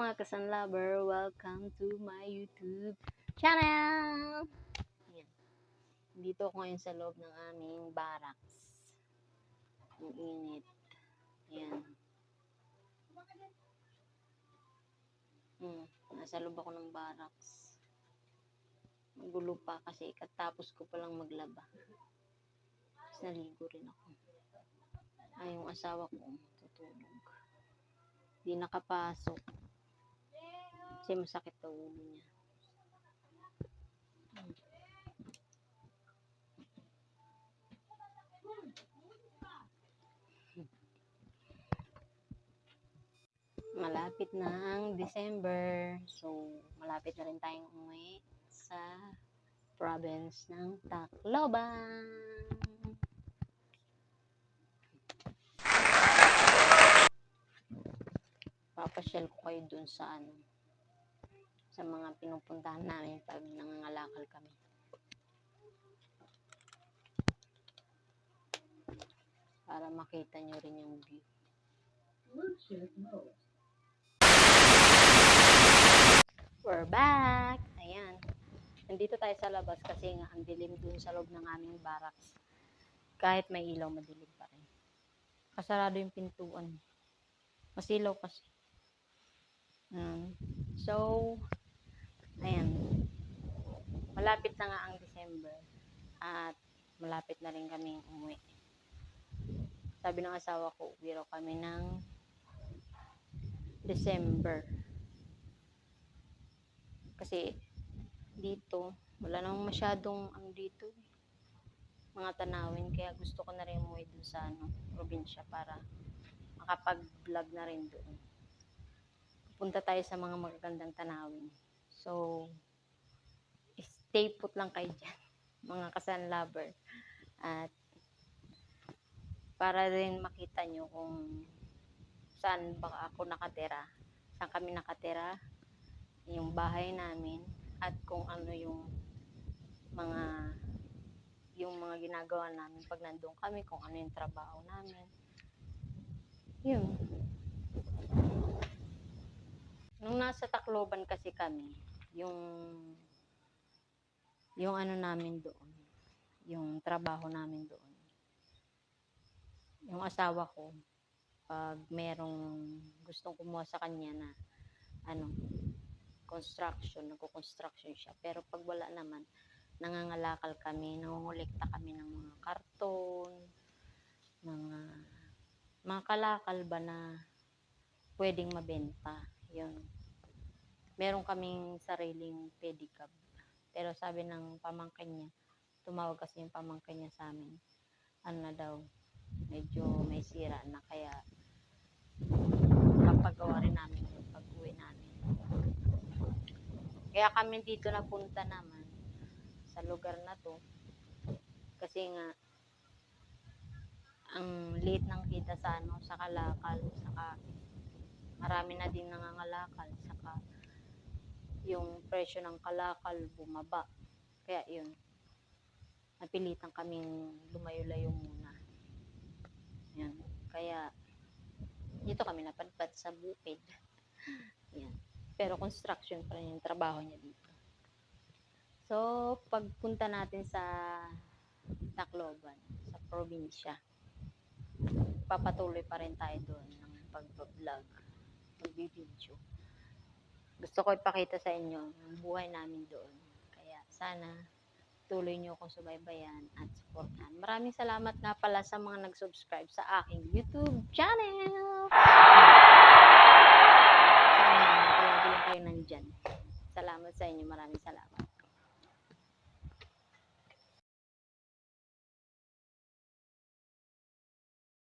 Kasan Lover, welcome to my YouTube channel! Ayan. Dito ako ngayon sa loob ng aming barracks. Ang init. Ayan. Hmm, nasa loob ako ng barracks. Magulo pa kasi katapos ko palang maglaba. Tapos naligo rin ako. Ay, yung asawa ko tutulog. Di nakapasok. Kasi masakit daw ulo niya. Malapit na ang December. So, malapit na rin tayong umuwi sa province ng Tacloban. papasyal ko kayo dun sa ano sa mga pinupuntahan namin pag nangangalakal kami. Para makita nyo rin yung view. We're back! Ayan. Nandito tayo sa labas kasi nga ang dilim dun sa loob ng aming barracks. Kahit may ilaw, madilim pa rin. Kasarado yung pintuan. Masilaw kasi. Mm. So, ayan. Malapit na nga ang December. At malapit na rin kami umuwi. Sabi ng asawa ko, uwi raw kami ng December. Kasi dito, wala namang masyadong ano dito eh, mga tanawin. Kaya gusto ko na rin umuwi dun sa ano, probinsya para makapag-vlog na rin doon punta tayo sa mga magagandang tanawin. So, stay put lang kayo dyan, mga kasan lover. At para rin makita nyo kung saan ba ako nakatira, saan kami nakatira, yung bahay namin, at kung ano yung mga yung mga ginagawa namin pag nandun kami, kung ano yung trabaho namin. Yun. Nung nasa Tacloban kasi kami, yung yung ano namin doon, yung trabaho namin doon. Yung asawa ko, pag merong gustong kumuha sa kanya na ano, construction, nagko-construction siya. Pero pag wala naman, nangangalakal kami, nangungulekta kami ng mga karton, mga mga kalakal ba na pwedeng mabenta. Meron kaming sariling pedicab. Pero sabi ng pamangkin niya, tumawag kasi yung pamangkin niya sa amin. Ano na daw, medyo may sira na kaya papagawa rin namin yung pag-uwi namin. Kaya kami dito napunta naman sa lugar na to. Kasi nga, ang liit ng kita sa ano, sa kalakal, saka marami na din nangangalakal saka yung presyo ng kalakal bumaba. Kaya yun napilitan kaming lumayo-layo muna. Yan kaya dito kami napadpad sa bukid. Yan pero construction pa rin yung trabaho niya dito. So pagpunta natin sa Tacloban sa probinsya papatuloy pa rin tayo doon ng pag-vlog magbibideo. Gusto ko ipakita sa inyo ang buhay namin doon. Kaya sana tuloy nyo akong subaybayan at supportan. Maraming salamat nga pala sa mga nag-subscribe sa aking YouTube channel. Sana palagi kayo nandyan. Salamat sa inyo. Maraming salamat.